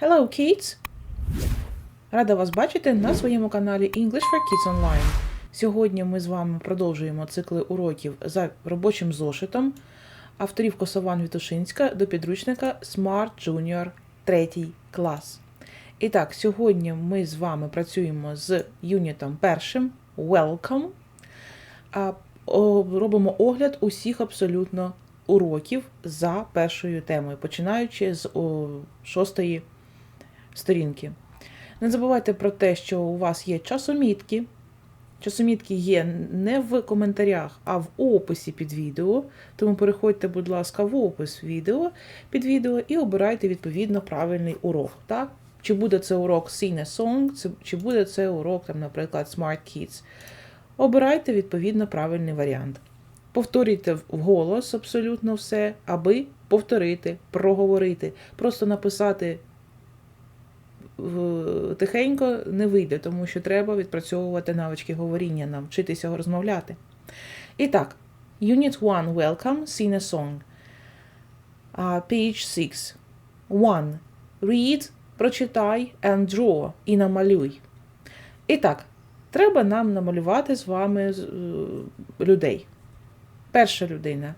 Hello, kids! Рада вас бачити на своєму каналі English for Kids Online. Сьогодні ми з вами продовжуємо цикли уроків за робочим зошитом авторів Косован Вітушинська до підручника Smart Junior 3 клас. І так, сьогодні ми з вами працюємо з юнітом першим Welcome. А, робимо огляд усіх абсолютно уроків за першою темою, починаючи з шостої сторінки. Не забувайте про те, що у вас є часомітки. Часомітки є не в коментарях, а в описі під відео. Тому переходьте, будь ласка, в опис відео під відео і обирайте відповідно правильний урок. Так? Чи буде це урок Sing a Song, чи- буде це урок, там, наприклад, Smart Kids. Обирайте відповідно правильний варіант. Повторюйте вголос абсолютно все, аби повторити, проговорити. Просто написати тихенько не вийде, тому що треба відпрацьовувати навички говоріння, нам вчитися розмовляти. І так, Unit 1 Welcome, Sing a Song. Uh, page 6. 1. Read, прочитай and draw і намалюй. І так, треба нам намалювати з вами е, людей. Перша людина.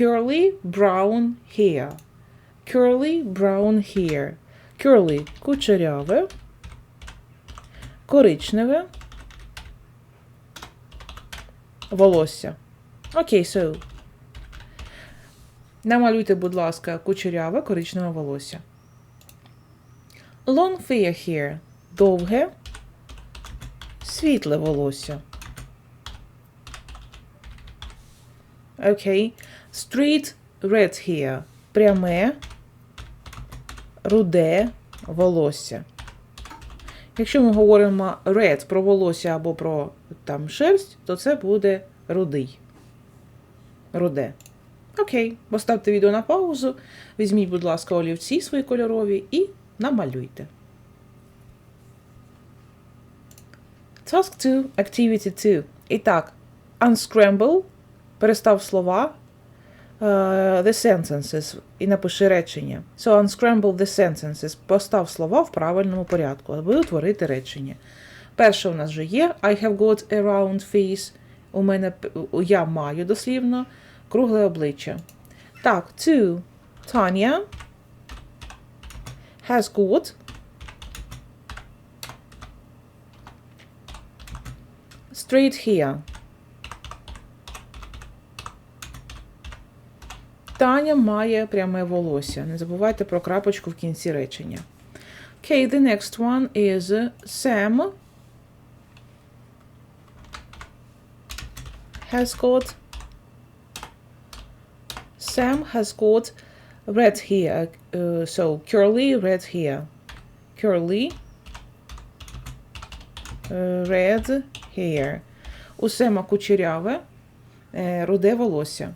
Curly brown hair. Curly brown hair. Curly – кучеряве, коричневе, волосся. Окей, so. Намалюйте, будь ласка, кучеряве, коричневе волосся. Long fair hair – довге, світле волосся. Окей. Straight red hair – пряме, руде волосся. Якщо ми говоримо red про волосся або про там шерсть, то це буде рудий. Руде. Окей, поставте відео на паузу. Візьміть, будь ласка, олівці свої кольорові і намалюйте. Task 2, Activity 2. І так, unscramble, перестав слова, uh, the sentences і напиши речення. So unscramble the sentences. Постав слова в правильному порядку, аби утворити речення. Перше у нас вже є I have got a round face. У мене я маю дослівно кругле обличчя. Так, two. Tanya has got straight hair. Таня має пряме волосся. Не забувайте про крапочку в кінці речення. Okay, the next one is Sam has got Sam has got red hair. Uh, so curly red hair. Curly uh, red hair. У Сема кучеряве, е, руде волосся.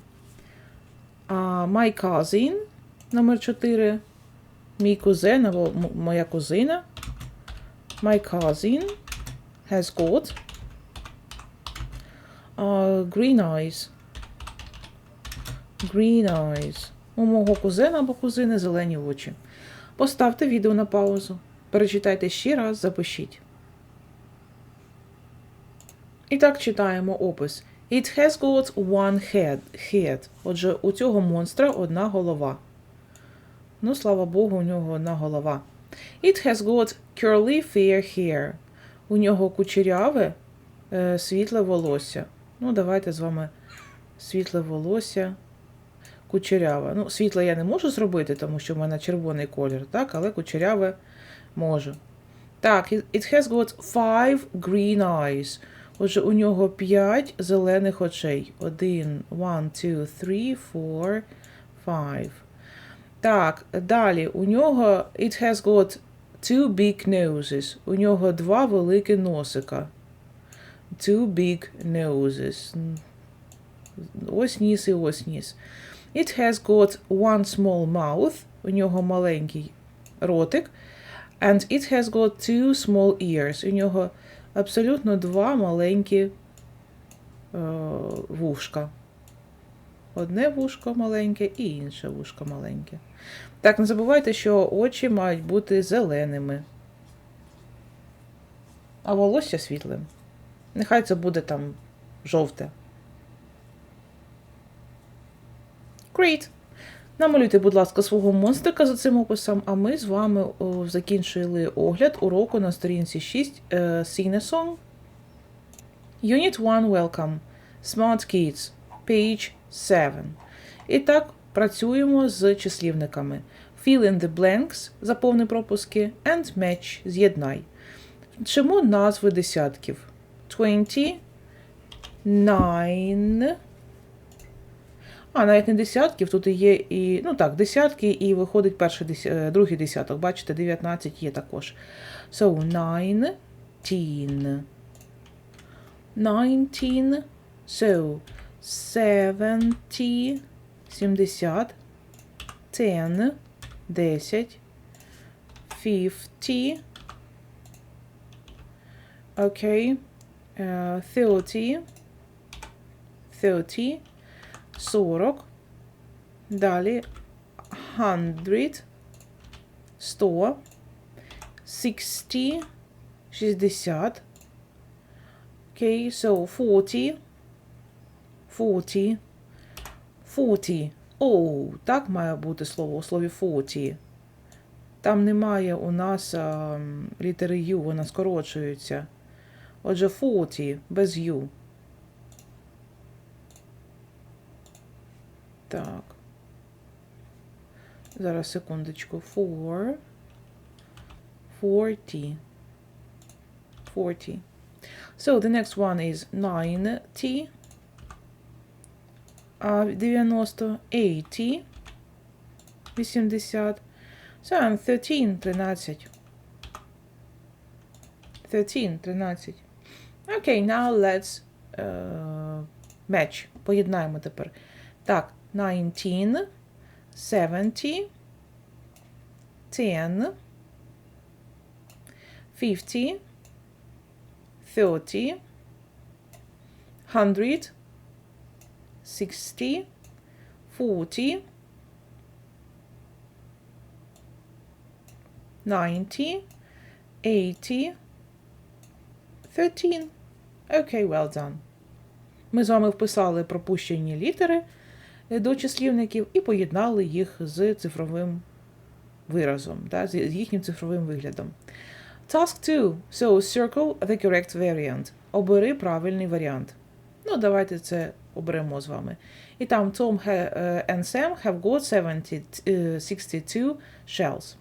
My cousin, номер 4. Мій кузен або моя кузина. My cousin has got green eyes. Green eyes. У мого кузена або кузини зелені очі. Поставте відео на паузу. Перечитайте ще раз, запишіть. І так читаємо опис. It has got one head. head. Отже, у цього монстра одна голова. Ну, слава Богу, у нього одна голова. It has got curly fair hair. У нього кучеряве е, світле волосся. Ну, давайте з вами світле волосся. Кучеряве. Ну, світле я не можу зробити, тому що в мене червоний колір, так, але кучеряве можу. Так, it has got five green eyes. Отже, у нього п'ять зелених очей. Один, one, two, three, four, five. Так, далі. У нього it has got two big noses. У нього два великі носика. Two big noses. Ось ніс і ось ніс. It has got one small mouth. У нього маленький ротик. And it has got two small ears. У нього абсолютно два маленькі е, вушка. одне вушко маленьке і інше вушко маленьке. Так, не забувайте, що очі мають бути зеленими, а волосся світлим. Нехай це буде там жовте. Great! Намалюйте, будь ласка, свого монстрика за цим описом, а ми з вами закінчили огляд уроку на сторінці 6 е, Sing-a-Song. Unit 1 Welcome. Smart Kids. Page 7. І так, працюємо з числівниками. Fill in the blanks, заповни пропуски, and match, з'єднай. Чому назви десятків? 20, 9, а, навіть не десятків, тут і є і, ну так, десятки, і виходить перший е, другий десяток. Бачите, 19 є також. So, 19. 19. So, 70. 70. 10. 10. 50. Okay. Uh, 30. 30. 40. Далі 100. 100. 60. 60. Okay, so 40. 40. 40. Оу, так має бути слово у слові 40. Там немає у нас а, літери U, вона скорочується. Отже, 40 без U. Так. Зараз секундочку. Four. Forty. Forty. So the next one is ninety. А 90. Eighty. 80. So and 13. 13. 13. 13. Okay, now let's uh, match. Поєднаємо тепер. Так, 19, 70, 10, 50, 30, 100, 60, 40, 90, 80, 13. Okay, well done. Ми з вами вписали пропущені літери до числівників і поєднали їх з цифровим виразом, да, з їхнім цифровим виглядом. Task 2. So, circle the correct variant. Обери правильний варіант. Ну, давайте це оберемо з вами. І там Tom and Sam have got 70, 62 shells.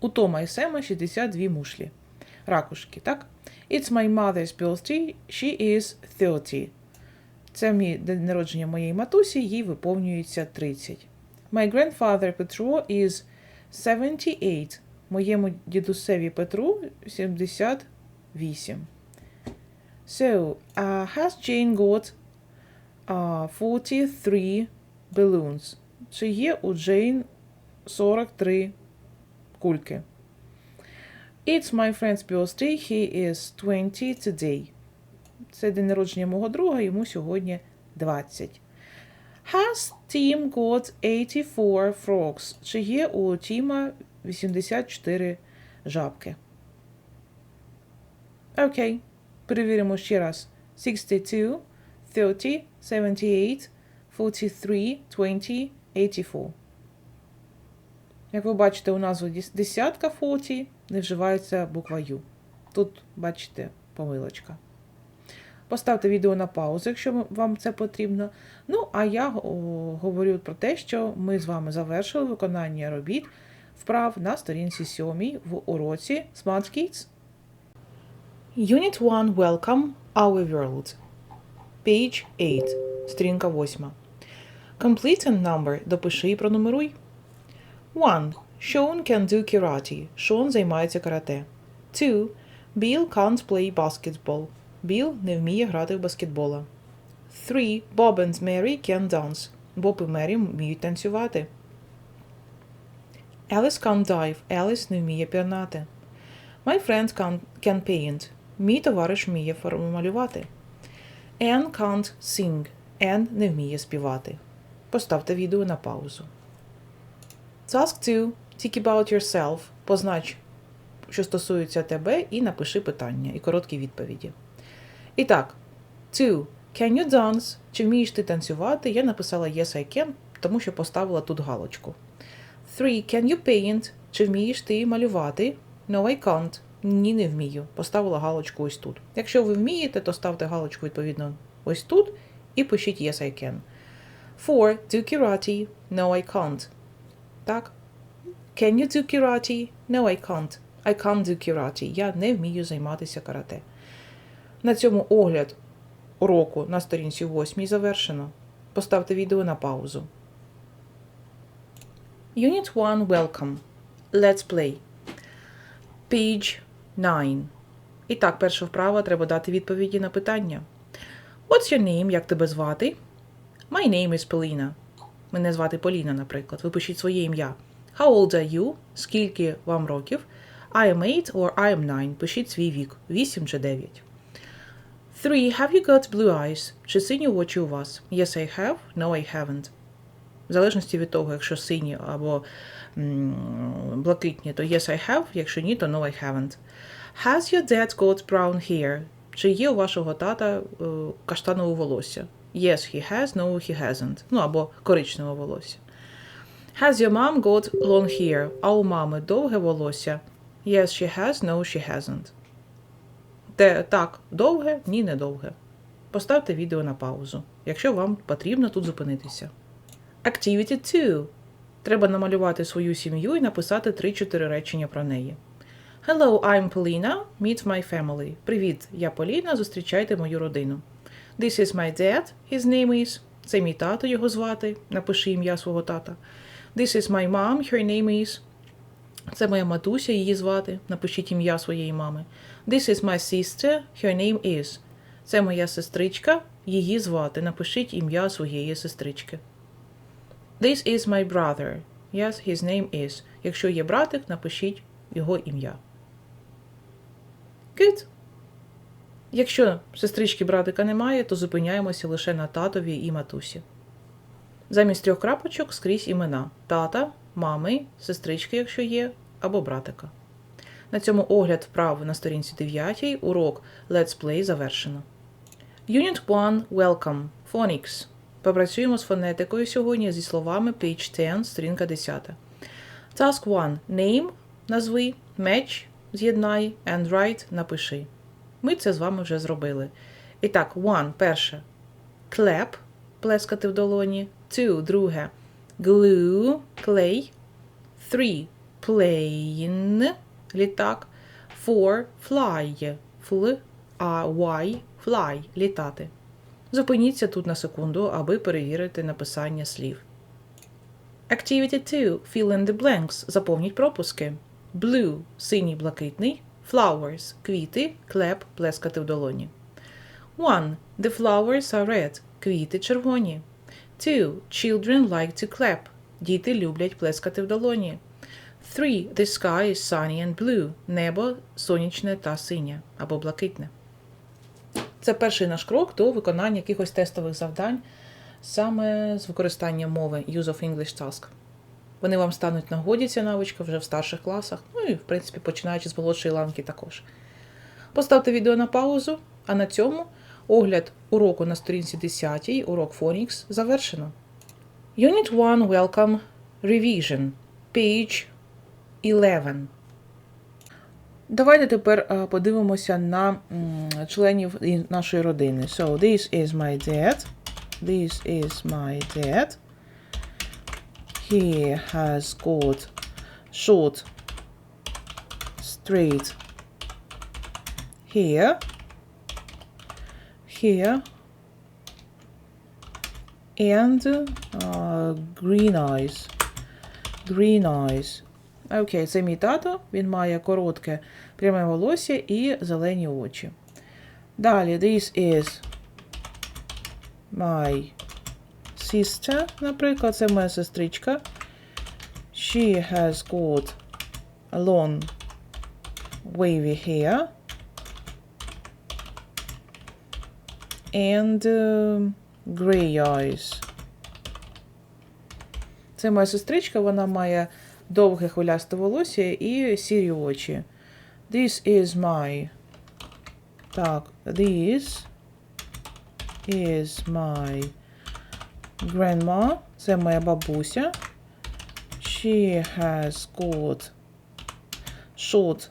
У Тома і Сема 62 мушлі. Ракушки, так? It's my mother's birthday. She is 30. Це мій день народження моєї матусі, їй виповнюється 30. My grandfather Petro is 78. Моєму дідусеві Петру 78. So, uh, has Jane got uh, 43 balloons? Чи є у Джейн 43 кульки? It's my friend's birthday. He is 20 today. Це день народження мого друга, йому сьогодні 20. Has Tim got 84 frogs? Чи є у Тіма 84 жабки? Окей. Перевіримо ще раз. 62, 30, 78, 43, 20, 84. Як ви бачите, у назву десятка 40 не вживається буква U. Тут, бачите, помилочка. Поставте відео на паузу, якщо вам це потрібно. Ну, а я говорю про те, що ми з вами завершили виконання робіт вправ на сторінці 7 в уроці Smart Kids. Unit 1 Welcome Our World. Page 8. Сторінка 8. Complete and number. Допиши і пронумеруй. 1. Sean can do karate. Sean займається карате. 2. Bill can't play basketball. Біл не вміє грати в баскетбола. 3. Bob and Mary can dance. Боб і Мері вміють танцювати. Alice can't dive. Alice не вміє пірнати. My friend can, can paint. Мій товариш вміє малювати. Anne can't sing. Anne не вміє співати. Поставте відео на паузу. Task 2. Think about yourself. Познач, що стосується тебе, і напиши питання і короткі відповіді. І так, 2. Can you dance? Чи вмієш ти танцювати? Я написала Yes, I can, тому що поставила тут галочку. 3. Can you paint? Чи вмієш ти малювати? No, I can't. Ні, не вмію. Поставила галочку ось тут. Якщо ви вмієте, то ставте галочку відповідно ось тут і пишіть Yes, I can. 4. Do karate? No, I can't. Так. Can you do karate? No, I can't. I can't do karate. Я не вмію займатися карате. На цьому огляд уроку на сторінці 8 завершено. Поставте відео на паузу. Unit 1 Welcome. Let's play. Page 9. І так, перша вправа треба дати відповіді на питання. What's your name? Як тебе звати? My name is Polina. Мене звати Поліна, наприклад. Ви пишіть своє ім'я. How old are you? Скільки вам років? I am 8 or I am 9. Пишіть свій вік. 8 чи 9. 3. Have you got blue eyes? Чи сині очі у вас? Yes, I have. No, I haven't. В залежності від того, якщо сині або блакитні, то yes, I have. Якщо ні, то no, I haven't. Has your dad got brown hair? Чи є у вашого тата е, каштанове волосся? Yes, he has. No, he hasn't. Ну або коричневе волосся. Has your mom got long hair? А у мами довге волосся? Yes, she has. No, she hasn't. Те так, довге, ні, не довге. Поставте відео на паузу, якщо вам потрібно тут зупинитися. Activity 2. Треба намалювати свою сім'ю і написати 3-4 речення про неї. Hello, I'm Polina. Meet my family. Привіт, я Поліна. Зустрічайте мою родину. This is my dad. His name is. Це мій тато, його звати. Напиши ім'я свого тата. This is my mom. Her name is. Це моя матуся, її звати. Напишіть ім'я своєї мами. This is my sister. Her name is. Це моя сестричка, її звати. Напишіть ім'я своєї сестрички. This is my brother. Yes, his name is. Якщо є братик, напишіть його ім'я. Good. Якщо сестрички братика немає, то зупиняємося лише на татові і матусі. Замість трьох крапочок скрізь імена тата, мами, сестрички, якщо є, або братика. На цьому огляд вправ на сторінці 9 урок Let's Play завершено. Unit 1 Welcome. Phonics. Попрацюємо з фонетикою сьогодні зі словами Page 10, сторінка 10. Task 1. Name назви, match з'єднай, and write напиши. Ми це з вами вже зробили. І так, one, перше. Clap плескати в долоні. Two, друге. Glue клей. Three, plane літак. Four, fly fl, а y, fly літати. Зупиніться тут на секунду, аби перевірити написання слів. Activity 2. Fill in the blanks. Заповніть пропуски. Blue синій блакитний. Flowers квіти. Clap плескати в долоні. 1. The flowers are red. Квіти червоні. 2. Children like to clap. Діти люблять плескати в долоні. 3. The sky is sunny and blue. Небо сонячне та синє або блакитне. Це перший наш крок до виконання якихось тестових завдань саме з використанням мови Use of English Task. Вони вам стануть нагоді, ця навичка вже в старших класах, ну і, в принципі, починаючи з молодшої ланки також. Поставте відео на паузу, а на цьому огляд уроку на сторінці 10, урок Phonics, завершено. Unit 1 Welcome Revision. Page 11. Давайте тепер е, подивимося на м, членів і- нашої родини. So, this is my dad. This is my dad. He has got short, straight hair. Here. And uh, green eyes. Green eyes. Окей, це мій тато. Він має коротке пряме волосся і зелені очі. Далі, this is my sister, наприклад, це моя сестричка. She has got long wavy hair. And uh, gray eyes. Це моя сестричка, вона має довге хвилясте волосся і сірі очі. This is my. Так, this is my grandma. Це моя бабуся. She has got short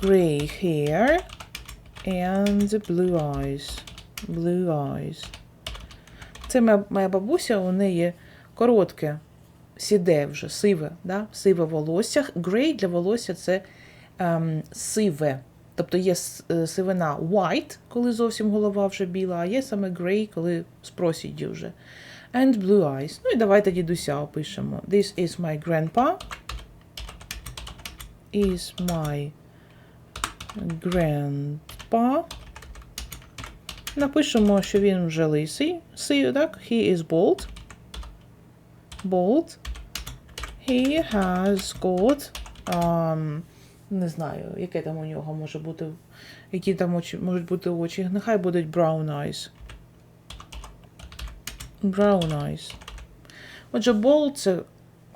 gray hair and blue eyes. Blue eyes. Це моя, бабуся, у неї коротке, сіде вже, сиве, да? сиве волосся. Грей для волосся це ем, сиве. Тобто є е, сивина white, коли зовсім голова вже біла, а є саме grey, коли з просіддю вже. And blue eyes. Ну і давайте дідуся опишемо. This is my grandpa. Is my grandpa. Напишемо, що він вже лисий. Си, так? He is bald. Bald. He has got. Um, не знаю, яке там у нього може бути. Які там очі можуть бути очі. Нехай будуть brown eyes. Brown eyes. Отже, bald це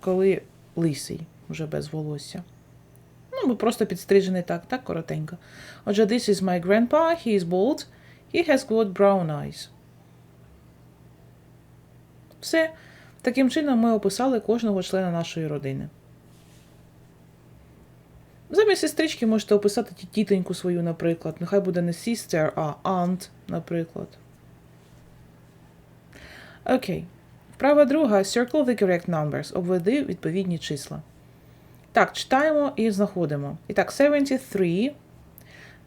коли лисий, вже без волосся. Ну, бо просто підстрижений так, так коротенько. Отже, this is my grandpa, he is bald, he has got brown eyes. Все. Таким чином ми описали кожного члена нашої родини. Замість сестрички можете описати ті- тітоньку свою, наприклад. Нехай буде не sister, а aunt, наприклад. Окей. Вправа друга. Circle the correct numbers. Обведи відповідні числа. Так, читаємо і знаходимо. І так, 73,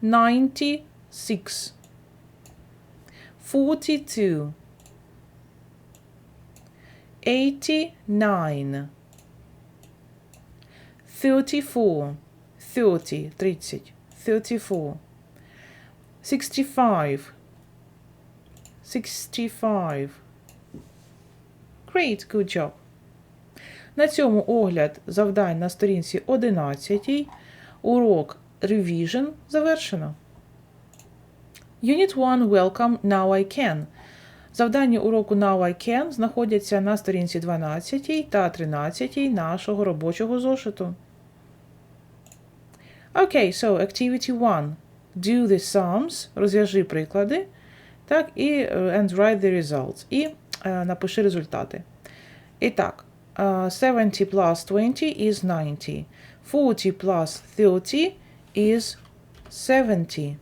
96, 42, 89, 34, 30, 30, 34, 65, 65. Great, good job. На цьому огляд завдань на сторінці 11. Урок Revision завершено. Unit 1 Welcome Now I Can. Завдання уроку Now I Can знаходяться на сторінці 12 та 13 нашого робочого зошиту. Окей, so activity 1. Do the sums. Розв'яжи приклади. Так, і е, and write the results. І е, напиши результати. І так, uh, 70 plus 20 is 90. 40 plus 30 is 70.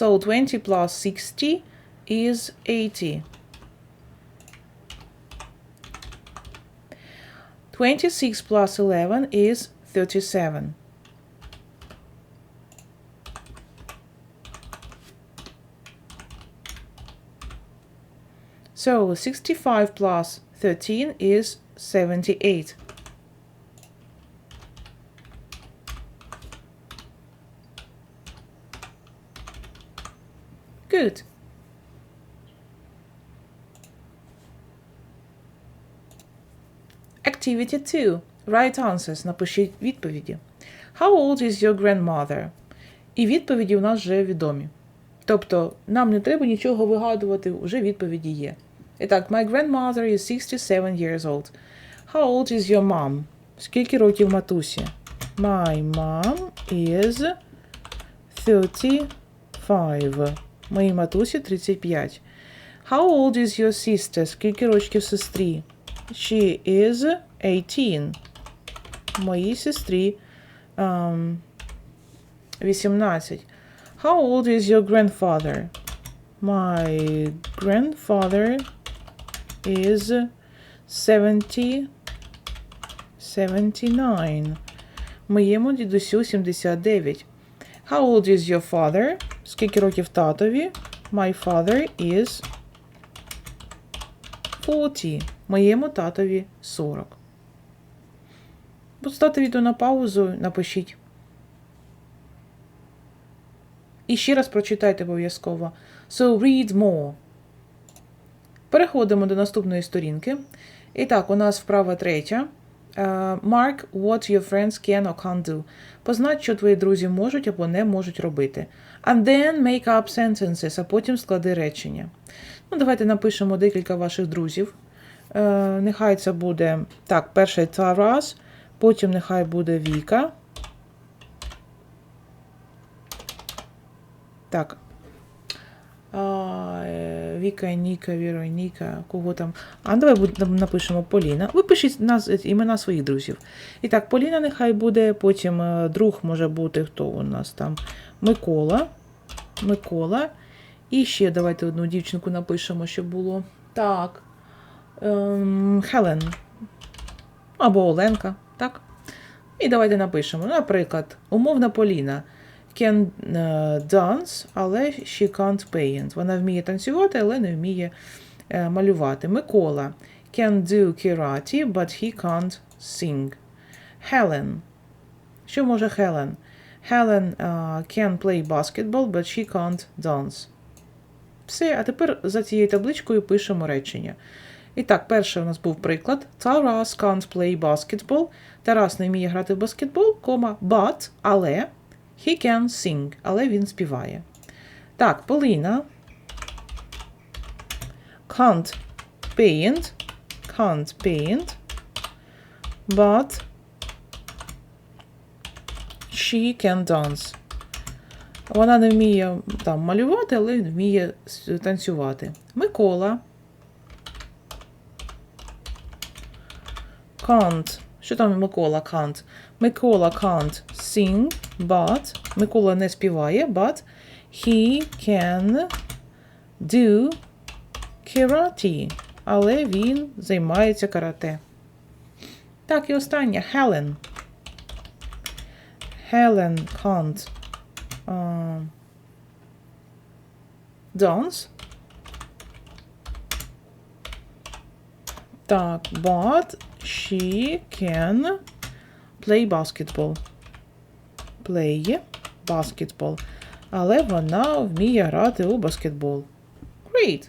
So 20 plus 60 is 80. 26 plus 11 is 37. So 65 plus 13 is 78. Good. Activity 2. Write answers. Напишіть відповіді. How old is your grandmother? І відповіді у нас вже відомі. Тобто нам не треба нічого вигадувати, вже відповіді є. І так, my grandmother is 67 years old. How old is your mom? Скільки років матусі? My mom is 35. Моїй матусі 35. How old is your sister? Скільки років сестрі? She is 18. Моїй сестрі um, 18. How old is your grandfather? My grandfather is 70, 79. Моєму дідусю 79. How old is your father? Скільки років татові? My father is 40. Моєму татові 40. Поставте відео на паузу, напишіть. І ще раз прочитайте обов'язково. So read more. Переходимо до наступної сторінки. І так, у нас вправа третя. Е, Mark what your friends can or can't do. Познач, що твої друзі можуть або не можуть робити. And then make up sentences, а потім склади речення. Ну, давайте напишемо декілька ваших друзів. Е, нехай це буде так, перший Тарас, потім нехай буде Віка. Так. Е, Віка, Ніка, Віроніка, кого там. А давай напишемо Поліна. Ви пишіть наз, імена своїх друзів. І так, Поліна нехай буде, потім е, друг може бути, хто у нас там? Микола. Микола. І ще давайте одну дівчинку напишемо, щоб було. Так. Ем, Хелен. Або Оленка. Так. І давайте напишемо. Наприклад, умовна Поліна can е, dance, але she can't paint. Вона вміє танцювати, але не вміє е, малювати. Микола can do karate, but he can't sing. Helen. Що може Хелен? Helen е, can play basketball, but she can't dance. Все, а тепер за цією табличкою пишемо речення. І так, перший у нас був приклад. Тарас can't play basketball. Тарас не вміє грати в баскетбол, кома, but, але he can sing, але він співає. Так, Поліна can't paint, can't paint, but she can dance. Вона не вміє там малювати, але вміє танцювати. Микола can't. Що там Микола can't? Микола can't sing, but Микола не співає, but he can do karate. Але він займається карате. Так, і останнє. Helen. Helen can't uh, dance. Так, but she can play basketball. Play basketball. Але вона вміє грати у баскетбол. Great.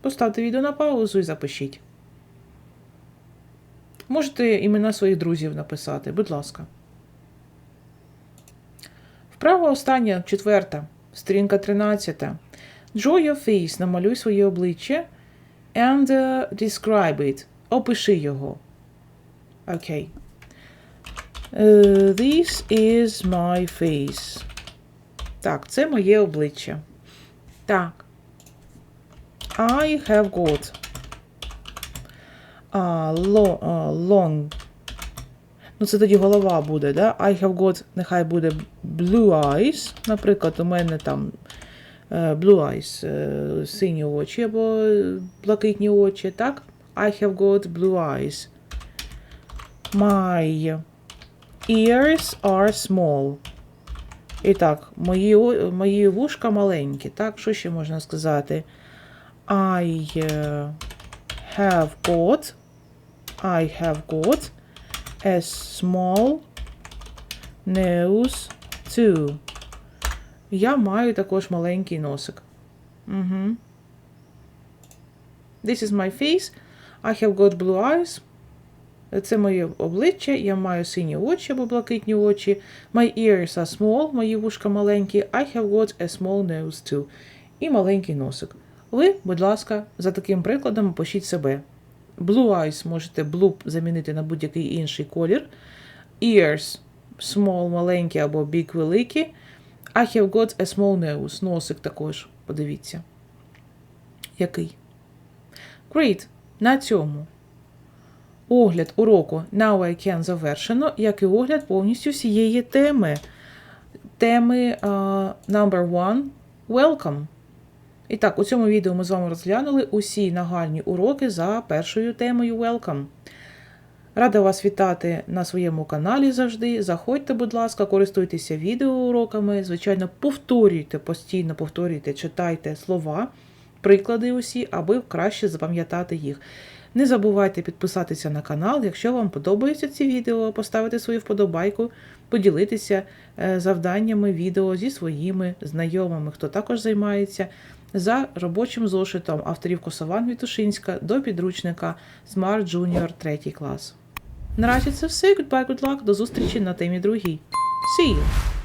Поставте відео на паузу і запишіть. Можете імена своїх друзів написати, будь ласка. Вправа остання, четверта, сторінка 13. Draw your face, намалюй своє обличчя. And uh, describe it. Опиши його. Окей. Uh, this is my face. Так, це моє обличчя. Так. I have got a long. Ну, це тоді голова буде, да? I have got, нехай буде blue eyes. Наприклад, у мене там е, blue eyes, е, сині очі або е, блакитні очі, так? I have got blue eyes. My ears are small. І так, мої, о- мої вушка маленькі, так? Що ще можна сказати? I е, have got I have got a small nose too. Я маю також маленький носик. Угу. This is my face. I have got blue eyes. Це моє обличчя. Я маю сині очі або блакитні очі. My ears are small. Мої вушка маленькі. I have got a small nose too. І маленький носик. Ви, будь ласка, за таким прикладом пишіть себе. Blue eyes можете blue замінити на будь-який інший колір. Ears small маленькі або big великі. I have got a small nose. Носик також. Подивіться. Який? Great. На цьому. Огляд уроку Now I Can завершено, як і огляд повністю всієї теми. Теми uh, number one Welcome. І так, у цьому відео ми з вами розглянули усі нагальні уроки за першою темою Welcome. Рада вас вітати на своєму каналі завжди. Заходьте, будь ласка, користуйтеся відеоуроками. Звичайно, повторюйте, постійно повторюйте, читайте слова, приклади усі, аби краще запам'ятати їх. Не забувайте підписатися на канал, якщо вам подобаються ці відео, поставити свою вподобайку, поділитися е, завданнями відео зі своїми знайомими, хто також займається за робочим зошитом авторів Косован Вітушинська до підручника Smart Junior 3 клас. Наразі це все. Goodbye, good luck. До зустрічі на темі другій. See you!